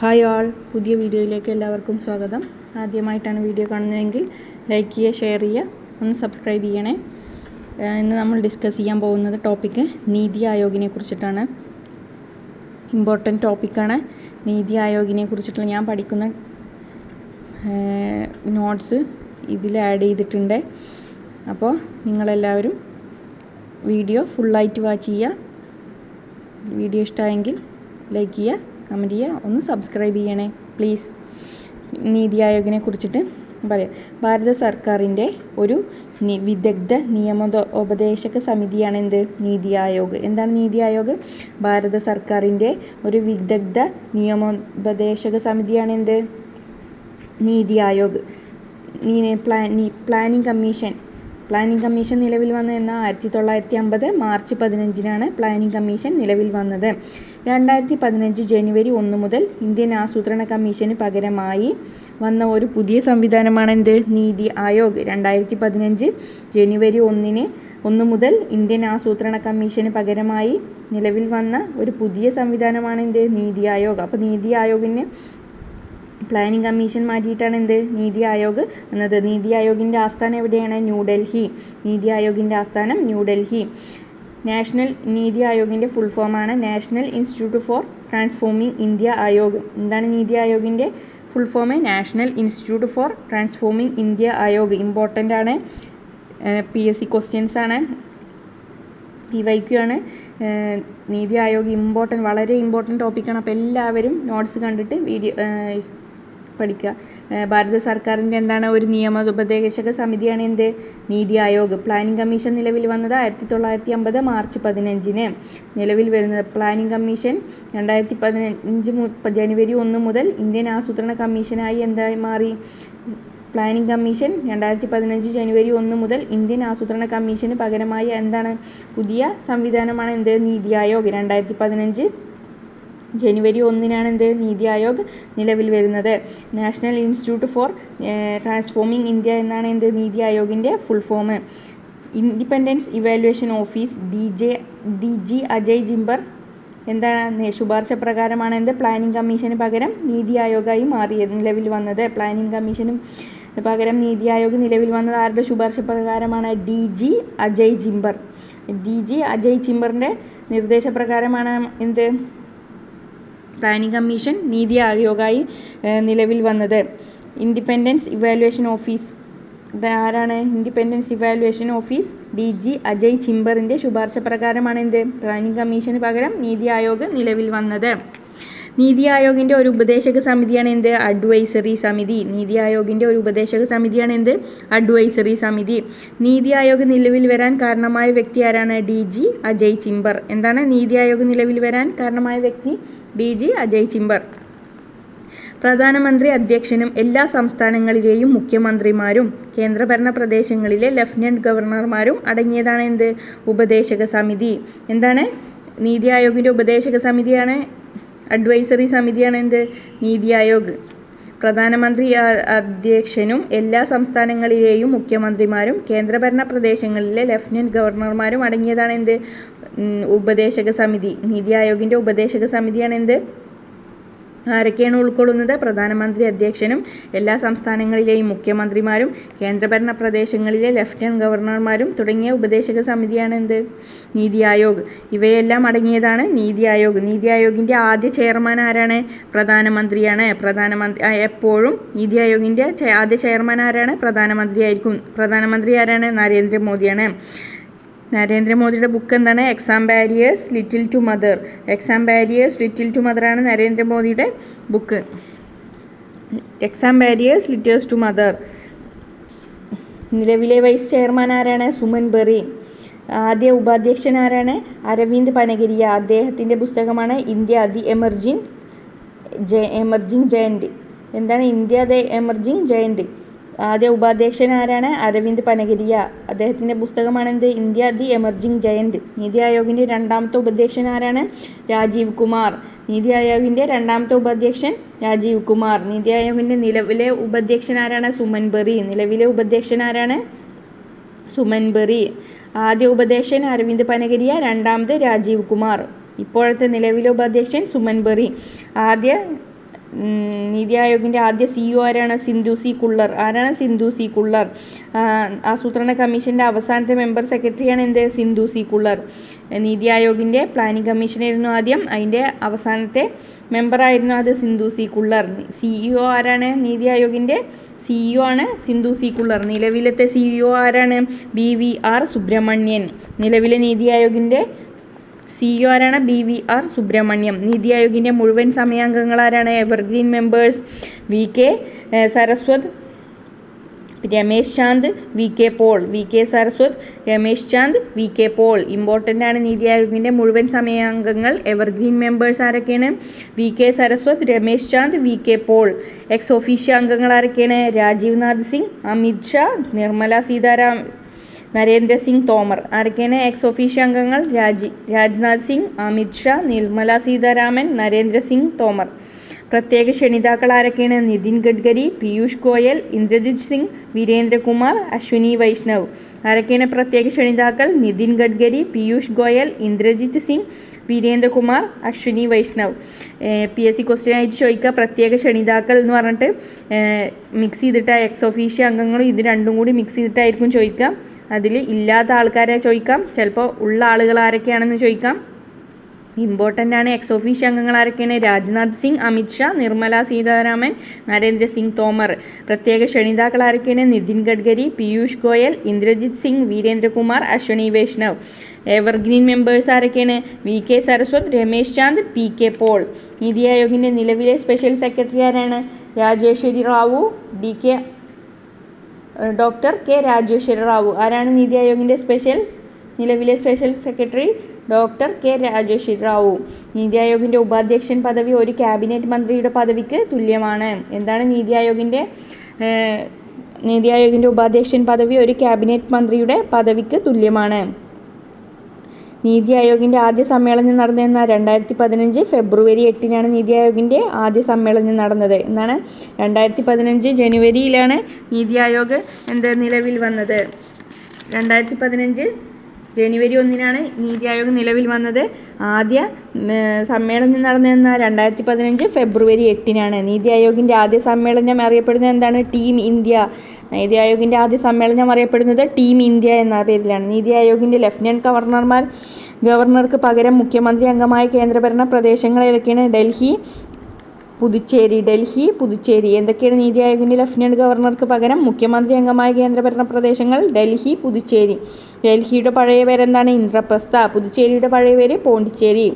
Hi ആൾ പുതിയ വീഡിയോയിലേക്ക് എല്ലാവർക്കും സ്വാഗതം. ആദ്യമായിട്ടാണ് വീഡിയോ കാണുന്നതെങ്കിൽ ലൈക്ക് ചെയ്യുക ഷെയർ ചെയ്യുക ഒന്ന് സബ്സ്ക്രൈബ് ചെയ്യണേ. ഇന്ന് നമ്മൾ ഡിസ്കസ് ചെയ്യാൻ പോകുന്നത് ടോപ്പിക്ക് നീതി ആയോഗിനെ കുറിച്ചിട്ടാണ്. ഇമ്പോർട്ടന്റ് ടോപ്പിക്കാണ് നീതി ആയോഗിനെ കുറിച്ചിട്ടുള്ള ഞാൻ പഠിക്കുന്ന നോട്ട്സ് ഇതിൽ ആഡ് ചെയ്തിട്ടുണ്ട്. അപ്പോൾ നിങ്ങളെല്ലാവരും വീഡിയോ ഫുള്ളായിട്ട് വാച്ച് ചെയ്യുക. വീഡിയോ ഇഷ്ടമായെങ്കിൽ ലൈക്ക് ചെയ്യുക. കമന്റ് ചെയ്യുക. ഒന്ന് സബ്സ്ക്രൈബ് ചെയ്യണേ പ്ലീസ് നീതി ആയോഗിനെ കുറിച്ചിട്ട് പറയാം. ഭാരത സർക്കാരിന്റെ ഒരു വിദഗ്ധ നിയമ ഉപദേശക സമിതിയാണ് എന്ത് നീതി ആയോഗ്. എന്താണ് നീതി ആയോഗ്? ഭാരത സർക്കാരിന്റെ ഒരു വിദഗ്ധ നിയമോപദേശക സമിതിയാണ് എന്ത് NITI Aayog. Planning commission. Planning commission നിലവിൽ വന്നത് എന്ന? ആയിരത്തി തൊള്ളായിരത്തി അമ്പത് മാർച്ച് പതിനഞ്ചിനാണ് പ്ലാനിംഗ് കമ്മീഷൻ നിലവിൽ വന്നത്. രണ്ടായിരത്തി പതിനഞ്ച് ജനുവരി ഒന്ന് മുതൽ ഇന്ത്യൻ ആസൂത്രണ കമ്മീഷന് പകരമായി വന്ന ഒരു പുതിയ സംവിധാനമാണ് എന്ത് നീതി ആയോഗ്. രണ്ടായിരത്തി പതിനഞ്ച് ജനുവരി ഒന്നിന് ഒന്ന് മുതൽ ഇന്ത്യൻ ആസൂത്രണ കമ്മീഷന് പകരമായി നിലവിൽ വന്ന ഒരു പുതിയ സംവിധാനമാണ് എന്ത് നീതി ആയോഗ്. അപ്പോൾ നീതി ആയോഗിന് പ്ലാനിംഗ് കമ്മീഷൻ മാറ്റിയിട്ടാണ് എന്ത്? നീതി ആയോഗ് എന്നത്. നീതി ആയോഗിന്റെ ആസ്ഥാനം എവിടെയാണ്? ന്യൂഡൽഹി നീതി ആയോഗിന്റെ ആസ്ഥാനം ന്യൂഡൽഹി നാഷണൽ നീതി ആയോഗിന്റെ ഫുൾ ഫോമാണ് national institute for transforming India Aayog. എന്താണ് NITI ആയോഗിന്റെ full form national institute for transforming India Aayog. Important ആണ്. പി എസ് സി ക്വസ്റ്റ്യൻസ് ആണ്. പി വൈ ക്യു ആണ്. നീതി ആയോഗ് ഇമ്പോർട്ടന്റ് വളരെ ഇമ്പോർട്ടന്റ് ടോപ്പിക്കാണ് അപ്പോൾ എല്ലാവരും നോട്ട്സ് കണ്ടിട്ട് വീഡിയോ പഠിക്കുക. ഭാരത സർക്കാരിന്റെ എന്താണ് ഒരു നിയമോപദേശക സമിതിയാണ് എന്ത്? നീതി ആയോഗ്. പ്ലാനിംഗ് കമ്മീഷൻ നിലവിൽ വന്നത് ആയിരത്തി തൊള്ളായിരത്തി അമ്പത് മാർച്ച് പതിനഞ്ചിന് നിലവിൽ വരുന്നത്. പ്ലാനിംഗ് കമ്മീഷൻ രണ്ടായിരത്തി പതിനഞ്ച് ജനുവരി ഒന്ന് മുതൽ ഇന്ത്യൻ ആസൂത്രണ കമ്മീഷനായി എന്തായി മാറി? പ്ലാനിംഗ് കമ്മീഷൻ രണ്ടായിരത്തി പതിനഞ്ച് ജനുവരി ഒന്ന് മുതൽ ഇന്ത്യൻ ആസൂത്രണ കമ്മീഷന് പകരമായി എന്താണ്? പുതിയ സംവിധാനമാണ് എന്ത്? നീതി ആയോഗ്. രണ്ടായിരത്തി പതിനഞ്ച് ജനുവരി ഒന്നിനാണ് എന്ത് നീതി ആയോഗ് നിലവിൽ വരുന്നത്. National institute for transforming India എന്നാണ് എന്ത് NITI ആയോഗിന്റെ full form independence evaluation office D J D G Ajay Chhibber എന്താണ്? ശുപാർശ പ്രകാരമാണ് എന്ത്? പ്ലാനിംഗ് കമ്മീഷന് പകരം നീതി ആയോഗായി മാറിയത് നിലവിൽ വന്നത്. പ്ലാനിംഗ് കമ്മീഷനും പകരം നീതി ആയോഗ് നിലവിൽ വന്നത് ആരുടെ ശുപാർശ പ്രകാരമാണ്? D G Ajay Chhibber D G Ajay ജിംബറിന്റെ നിർദ്ദേശപ്രകാരമാണ് എന്ത്? പ്ലാനിംഗ് കമ്മീഷൻ നീതി ആയോഗായി നിലവിൽ വന്നത്. ഇൻഡിപെൻഡൻസ് ഇവാലുവേഷൻ ഓഫീസ് ഇത് ആരാണ്? Independence evaluation office D G Ajay ചിംബറിന്റെ ശുപാർശ പ്രകാരമാണ് എന്ത് പ്ലാനിംഗ് കമ്മീഷന് പകരം നീതി ആയോഗ് നിലവിൽ വന്നത്. നീതി ആയോഗിന്റെ ഒരു ഉപദേശക സമിതിയാണ് എന്ത്? അഡ്വൈസറി സമിതി. നീതി ആയോഗിന്റെ ഒരു ഉപദേശക സമിതിയാണ് എന്ത്? അഡ്വൈസറി സമിതി. നീതി ആയോഗ് നിലവിൽ വരാൻ കാരണമായ വ്യക്തി ആരാണ്? ഡി ജി അജയ് ചിംബർ എന്താണ് നീതി ആയോഗ് നിലവിൽ വരാൻ കാരണമായ വ്യക്തി? ഡി ജി അജയ് ചിംബർ പ്രധാനമന്ത്രി അധ്യക്ഷനും എല്ലാ സംസ്ഥാനങ്ങളിലെയും മുഖ്യമന്ത്രിമാരും കേന്ദ്രഭരണ പ്രദേശങ്ങളിലെ ലഫ്റ്റനന്റ് ഗവർണർമാരും അടങ്ങിയതാണ് എന്ത്? ഉപദേശക സമിതി. എന്താണ്? നീതി ആയോഗിന്റെ ഉപദേശക സമിതിയാണ് അഡ്വൈസറി സമിതിയാണ് എന്ത്? നീതി ആയോഗ്. പ്രധാനമന്ത്രി അധ്യക്ഷനും എല്ലാ സംസ്ഥാനങ്ങളിലെയും മുഖ്യമന്ത്രിമാരും കേന്ദ്രഭരണ പ്രദേശങ്ങളിലെ ലഫ്റ്റനന്റ് ഗവർണർമാരും അടങ്ങിയതാണ് എന്ത്? ഉപദേശക സമിതി. നീതി ആയോഗിന്റെ ഉപദേശക സമിതിയാണ് എന്ത്? ആരൊക്കെയാണ് ഉൾക്കൊള്ളുന്നത്? പ്രധാനമന്ത്രി അധ്യക്ഷനും എല്ലാ സംസ്ഥാനങ്ങളിലെയും മുഖ്യമന്ത്രിമാരും കേന്ദ്രഭരണ പ്രദേശങ്ങളിലെ ലഫ്റ്റനന്റ് ഗവർണർമാരും തുടങ്ങിയ ഉപദേശക സമിതിയാണ് എന്ത് നീതി ആയോഗ്. ഇവയെല്ലാം അടങ്ങിയതാണ് നീതി ആയോഗ്. നീതി ആയോഗിന്റെ ആദ്യ ചെയർമാൻ ആരാണ്? പ്രധാനമന്ത്രിയാണ്. പ്രധാനമന്ത്രി എപ്പോഴും നീതി ആയോഗിന്റെ ആദ്യ ചെയർമാൻ ആരാണ്? പ്രധാനമന്ത്രി ആയിരിക്കും പ്രധാനമന്ത്രി ആരാണ്? നരേന്ദ്രമോദിയാണ്. നരേന്ദ്രമോദിയുടെ ബുക്ക് എന്താണ്? Exam warriors little to mother exam warriors little to mother ആണ് നരേന്ദ്രമോദിയുടെ book exam warriors letters to mother നിലവിലെ വൈസ് ചെയർമാൻ ആരാണ്? സുമൻ ബെറി. ആദ്യ ഉപാധ്യക്ഷൻ ആരാണ്? അരവിന്ദ് പനഗിരിയ. അദ്ദേഹത്തിന്റെ പുസ്തകമാണ് India the emerging J emerging giant എന്താണ്? ഇന്ത്യ ദ എമർജിങ് ജയന്റ് ആദ്യ ഉപാധ്യക്ഷൻ ആരാണ് അരവിന്ദ് പനഗിരിയ. അദ്ദേഹത്തിന്റെ പുസ്തകമാണ് എന്ത് ഇന്ത്യ ദി എമർജിംഗ് ജയന്റ് നീതി ആയോഗിന്റെ രണ്ടാമത്തെ ഉപാധ്യക്ഷൻ ആരാണ് രാജീവ് കുമാർ. നീതി ആയോഗിന്റെ രണ്ടാമത്തെ ഉപാധ്യക്ഷൻ രാജീവ് കുമാർ. നീതി ആയോഗിന്റെ നിലവിലെ ഉപാധ്യക്ഷൻ ആരാണ് സുമൻ ബെറി. നിലവിലെ ഉപാധ്യക്ഷൻ ആരാണ് സുമൻ ബെറി. ആദ്യ ഉപദേശൻ അരവിന്ദ് പനഗരിയ രണ്ടാമത് രാജീവ് കുമാർ. ഇപ്പോഴത്തെ നിലവിലെ ഉപാധ്യക്ഷൻ സുമൻ ബെറി. ആദ്യ നീതി ആയോഗിന്റെ ആദ്യ സിഇഒ ആരാണ്? സിന്ധു സി. കുള്ളർ. ആരാണ് സിന്ധു സി. കുള്ളർ? ആസൂത്രണ കമ്മീഷന്റെ അവസാനത്തെ മെമ്പർ സെക്രട്ടറിയാണ് എന്ത്? സിന്ധു സി. കുള്ളർ. നീതി ആയോഗിന്റെ പ്ലാനിംഗ് കമ്മീഷനായിരുന്നു ആദ്യം. അതിന്റെ അവസാനത്തെ മെമ്പറായിരുന്നു അത് സിന്ധു സി. കുള്ളർ. സിഇഒ ആരാണ്? നീതി ആയോഗിന്റെ സിഇഒ ആണ് സിന്ധു സി. കുള്ളർ. നിലവിലത്തെ സിഇഒ ആരാണ്? ബി. വി. ആർ. സുബ്രഹ്മണ്യൻ. നിലവിലെ നീതി ആയോഗിന്റെ സിഇഒ ആരാണ്? B V R Subrahmanyam. നീതി ആയോഗിന്റെ മുഴുവൻ സമയാംഗങ്ങൾ ആരാണ് evergreen members V K Saraswat Ramesh Chand V K Paul. V K Saraswat Ramesh Chand V K Paul. Important ആണ് നീതി ആയോഗിന്റെ മുഴുവൻ സമയാംഗങ്ങൾ. എവർഗ്രീൻ മെമ്പേഴ്സ് ആരൊക്കെയാണ്? V K Saraswat Ramesh Chand V K Paul. Ex officio അംഗങ്ങൾ ആരൊക്കെയാണ്? രാജീവ് നാഥ് സിംഗ് അമിത് ഷാ നിർമ്മല സീതാരാം നരേന്ദ്ര സിംഗ് തോമർ ആരൊക്കെയാണ് X officio അംഗങ്ങൾ? രാജി രാജ്നാഥ് സിംഗ് അമിത് ഷാ നിർമ്മല സീതാരാമൻ നരേന്ദ്ര സിംഗ് തോമർ. പ്രത്യേക ക്ഷണിതാക്കൾ ആരൊക്കെയാണ്? നിതിൻ ഗഡ്കരി പീയൂഷ് ഗോയൽ ഇന്ദ്രജിത് സിംഗ് വീരേന്ദ്രകുമാർ അശ്വിനി വൈഷ്ണവ്. ആരൊക്കെയാണ് പ്രത്യേക ക്ഷണിതാക്കൾ? Nitin Gadkari Piyush Goyal Indrajit Singh Virendra Kumar Ashwini Vaishnaw. P S C question ആയിട്ട് ചോദിക്കുക. പ്രത്യേക ക്ഷണിതാക്കൾ എന്ന് പറഞ്ഞിട്ട് മിക്സ് ചെയ്തിട്ട് എക്സ് ഒഫീഷ്യ അംഗങ്ങളും ഇത് രണ്ടും കൂടി മിക്സ് ചെയ്തിട്ടായിരിക്കും ചോദിക്കുക. അതിൽ ഇല്ലാത്ത ആൾക്കാരെ ചോദിക്കാം. ചിലപ്പോൾ ഉള്ള ആളുകൾ ആരൊക്കെയാണെന്ന് ചോദിക്കാം. ഇമ്പോർട്ടന്റ് ആണ് എക്സ് ഓഫീഷ്യ അംഗങ്ങൾ ആരൊക്കെയാണ്? രാജ്നാഥ് സിംഗ് അമിത്ഷാ നിർമ്മല സീതാരാമൻ നരേന്ദ്ര സിംഗ് തോമർ. പ്രത്യേക ക്ഷണിതാക്കൾ ആരൊക്കെയാണ്? നിതിൻ ഗഡ്കരി പീയൂഷ് ഗോയൽ ഇന്ദ്രജിത് സിംഗ് വീരേന്ദ്രകുമാർ അശ്വനി വൈഷ്ണവ്. എവർഗ്രീൻ മെമ്പേഴ്സ് ആരൊക്കെയാണ്? V K Saraswat Ramesh Chand P K Paul. NITI ആയോഗിന്റെ നിലവിലെ സ്പെഷ്യൽ സെക്രട്ടറി ആരാണ്? Rajeshwari Rao D K doctor K Rajeshwar Rao. ആരാണ് നീതി ആയോഗിന്റെ സ്പെഷ്യൽ? നിലവിലെ special secretary doctor K Rajeshwar Rao. NITI ആയോഗിന്റെ ഉപാധ്യക്ഷൻ പദവി ഒരു ക്യാബിനറ്റ് മന്ത്രിയുടെ പദവിക്ക് തുല്യമാണ്. എന്താണ് നീതി ആയോഗിന്റെ നീതി ആയോഗിന്റെ ഉപാധ്യക്ഷൻ പദവി ഒരു ക്യാബിനറ്റ് മന്ത്രിയുടെ പദവിക്ക് തുല്യമാണ്? നീതി ആയോഗിന്റെ ആദ്യ സമ്മേളനം നടന്നതെന്ന രണ്ടായിരത്തി പതിനഞ്ച് ഫെബ്രുവരി എട്ടിനാണ് നീതി ആയോഗിന്റെ ആദ്യ സമ്മേളനം നടന്നത്. എന്നാണ് രണ്ടായിരത്തി പതിനഞ്ച് ജനുവരിയിലാണ് നീതി ആയോഗ് എന്ത് നിലവിൽ വന്നത്. രണ്ടായിരത്തി പതിനഞ്ച് ജനുവരി ഒന്നിനാണ് നീതി ആയോഗ് നിലവിൽ വന്നത്. ആദ്യ സമ്മേളനം നടന്നതെന്ന രണ്ടായിരത്തി പതിനഞ്ച് ഫെബ്രുവരി എട്ടിനാണ് നീതി ആയോഗിന്റെ ആദ്യ സമ്മേളനം അറിയപ്പെടുന്നത് എന്താണ്? Team India. നീതി ആയോഗിന്റെ ആദ്യ സമ്മേളനം അറിയപ്പെടുന്നത് ടീം ഇന്ത്യ എന്ന പേരിലാണ്. നീതി ആയോഗിന്റെ ലഫ്റ്റനന്റ് ഗവർണർമാർ ഗവർണർക്ക് പകരം മുഖ്യമന്ത്രി അംഗമായ കേന്ദ്രഭരണ പ്രദേശങ്ങളിലൊക്കെയാണ് ഡൽഹി പുതുച്ചേരി ഡൽഹി പുതുച്ചേരി എന്തൊക്കെയാണ് നീതി ആയോഗിന്റെ ലഫ്റ്റനന്റ് ഗവർണർക്ക് പകരം? മുഖ്യമന്ത്രി അംഗമായ കേന്ദ്രഭരണ പ്രദേശങ്ങൾ ഡൽഹി പുതുച്ചേരി. ഡൽഹിയുടെ പഴയ പേരെന്താണ്? ഇന്ദ്രപ്രസ്ഥ. പുതുച്ചേരിയുടെ പഴയ പേര് പോണ്ടിച്ചേരി.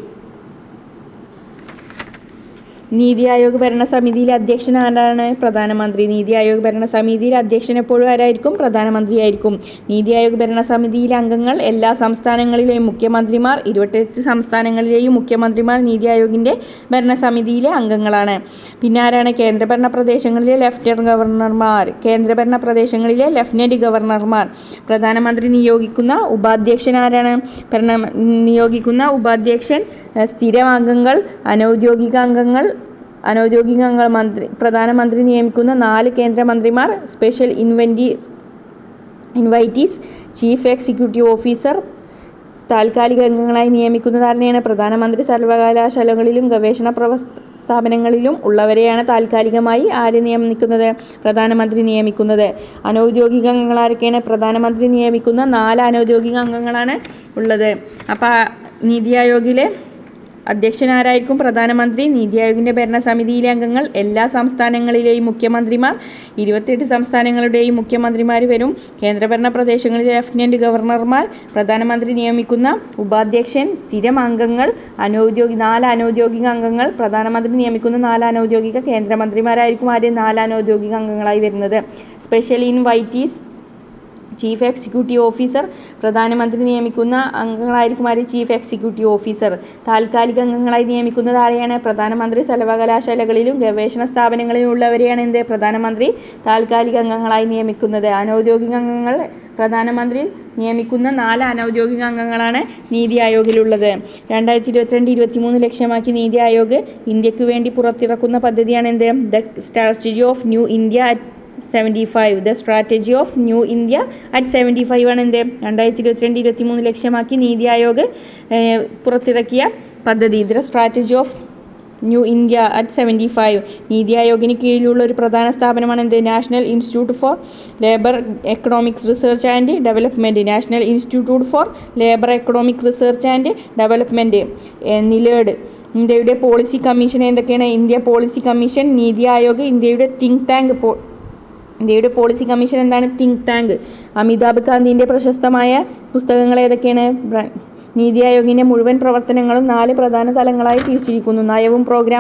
നീതി ആയോഗ് ഭരണസമിതിയിലെ അധ്യക്ഷൻ ആരാണ്? പ്രധാനമന്ത്രി. നീതി ആയോഗ് ഭരണസമിതിയിലെ അധ്യക്ഷൻ എപ്പോഴും ആരായിരിക്കും? പ്രധാനമന്ത്രിയായിരിക്കും നീതി ആയോഗ് ഭരണസമിതിയിലെ അംഗങ്ങൾ എല്ലാ സംസ്ഥാനങ്ങളിലെയും മുഖ്യമന്ത്രിമാർ ഇരുപത്തെട്ട് സംസ്ഥാനങ്ങളിലെയും മുഖ്യമന്ത്രിമാർ നീതി ആയോഗിന്റെ ഭരണസമിതിയിലെ അംഗങ്ങളാണ്. പിന്നെ ആരാണ്? കേന്ദ്രഭരണ പ്രദേശങ്ങളിലെ ലഫ്റ്റനന്റ് ഗവർണർമാർ കേന്ദ്രഭരണ പ്രദേശങ്ങളിലെ ലഫ്റ്റനന്റ് ഗവർണർമാർ. പ്രധാനമന്ത്രി നിയോഗിക്കുന്ന ഉപാധ്യക്ഷൻ ആരാണ്? ഭരണ നിയോഗിക്കുന്ന ഉപാധ്യക്ഷൻ സ്ഥിരം അംഗങ്ങൾ അനൗദ്യോഗിക അംഗങ്ങൾ അനൗദ്യോഗിക അംഗങ്ങൾ മന്ത്രി പ്രധാനമന്ത്രി നിയമിക്കുന്ന നാല് കേന്ദ്രമന്ത്രിമാർ സ്പെഷ്യൽ ഇൻവെന്റി ഇൻവൈറ്റീസ് ചീഫ് എക്സിക്യൂട്ടീവ് ഓഫീസർ താൽക്കാലിക അംഗങ്ങളായി നിയമിക്കുന്നത് ധാരണയാണ് പ്രധാനമന്ത്രി സർവകലാശാലകളിലും ഗവേഷണ പ്രവ സ്ഥാപനങ്ങളിലും ഉള്ളവരെയാണ് താൽക്കാലികമായി ആര് നിയമിക്കുന്നത്? പ്രധാനമന്ത്രി നിയമിക്കുന്നത്. അനൗദ്യോഗിക അംഗങ്ങൾ ആരൊക്കെയാണ്? പ്രധാനമന്ത്രി നിയമിക്കുന്ന നാല് അനൗദ്യോഗിക അംഗങ്ങളാണ് ഉള്ളത്. അപ്പോൾ നീതി ആയോഗിലെ അധ്യക്ഷനാരായിരിക്കും പ്രധാനമന്ത്രി. നീതി ആയോഗിന്റെ ഭരണസമിതിയിലെ അംഗങ്ങൾ എല്ലാ സംസ്ഥാനങ്ങളിലെയും മുഖ്യമന്ത്രിമാർ ഇരുപത്തിയെട്ട് സംസ്ഥാനങ്ങളുടെയും മുഖ്യമന്ത്രിമാർ വരും. കേന്ദ്രഭരണ പ്രദേശങ്ങളിലെ ലഫ്റ്റനന്റ് ഗവർണർമാർ പ്രധാനമന്ത്രി നിയമിക്കുന്ന ഉപാധ്യക്ഷൻ സ്ഥിരം അംഗങ്ങൾ അനൗദ്യോഗിക നാല് അനൗദ്യോഗിക അംഗങ്ങൾ പ്രധാനമന്ത്രി നിയമിക്കുന്ന നാല് അനൗദ്യോഗിക കേന്ദ്രമന്ത്രിമാരായിരിക്കും ആദ്യം നാല് അനൗദ്യോഗിക അംഗങ്ങളായി വരുന്നത്. Special invitees chief executive officer പ്രധാനമന്ത്രി നിയമിക്കുന്ന അംഗങ്ങളായിരിക്കും ആര്? Chief executive officer. താൽക്കാലിക അംഗങ്ങളായി നിയമിക്കുന്നത് ആരെയാണ്? പ്രധാനമന്ത്രി സർവകലാശാലകളിലും ഗവേഷണ സ്ഥാപനങ്ങളിലും ഉള്ളവരെയാണ് എന്ത്? പ്രധാനമന്ത്രി താൽക്കാലിക അംഗങ്ങളായി നിയമിക്കുന്നത്. അനൗദ്യോഗിക അംഗങ്ങൾ പ്രധാനമന്ത്രി നിയമിക്കുന്ന നാല് അനൗദ്യോഗിക അംഗങ്ങളാണ് നീതി ആയോഗിലുള്ളത്. രണ്ടായിരത്തി ഇരുപത്തിരണ്ട് ഇരുപത്തിമൂന്ന് ലക്ഷ്യമാക്കി നീതി ആയോഗ് ഇന്ത്യയ്ക്ക് വേണ്ടി പുറത്തിറക്കുന്ന പദ്ധതിയാണ് എന്ത്? The strategy of new India at seventy five the strategy of new India at seventy five ആണ് എന്ത്? രണ്ടായിരത്തി ഇരുപത്തിരണ്ട് ഇരുപത്തി മൂന്ന് ലക്ഷ്യമാക്കി നീതി ആയോഗ് പുറത്തിറക്കിയ പദ്ധതി. The strategy of new India at seventy five NITI ആയോഗിന് കീഴിലുള്ള ഒരു പ്രധാന സ്ഥാപനമാണ് എന്ത്? National institute for labour economics research and development national institute for labour economic research and development NILERD ഇന്ത്യയുടെ പോളിസി കമ്മീഷൻ എന്തൊക്കെയാണ്? India policy commission NITI Aayog ഇന്ത്യയുടെ think tank ഇന്ത്യയുടെ policy commission എന്താണ്? തിങ്ക് ടാങ്ക് അമിതാഭ് ഗാന്ധിന്റെ പ്രശസ്തമായ പുസ്തകങ്ങൾ ഏതൊക്കെയാണ്? നീതി ആയോഗിന്റെ മുഴുവൻ പ്രവർത്തനങ്ങളും നാല് പ്രധാന തലങ്ങളായി തിരിച്ചിരിക്കുന്നു. നയവും പ്രോഗ്രാം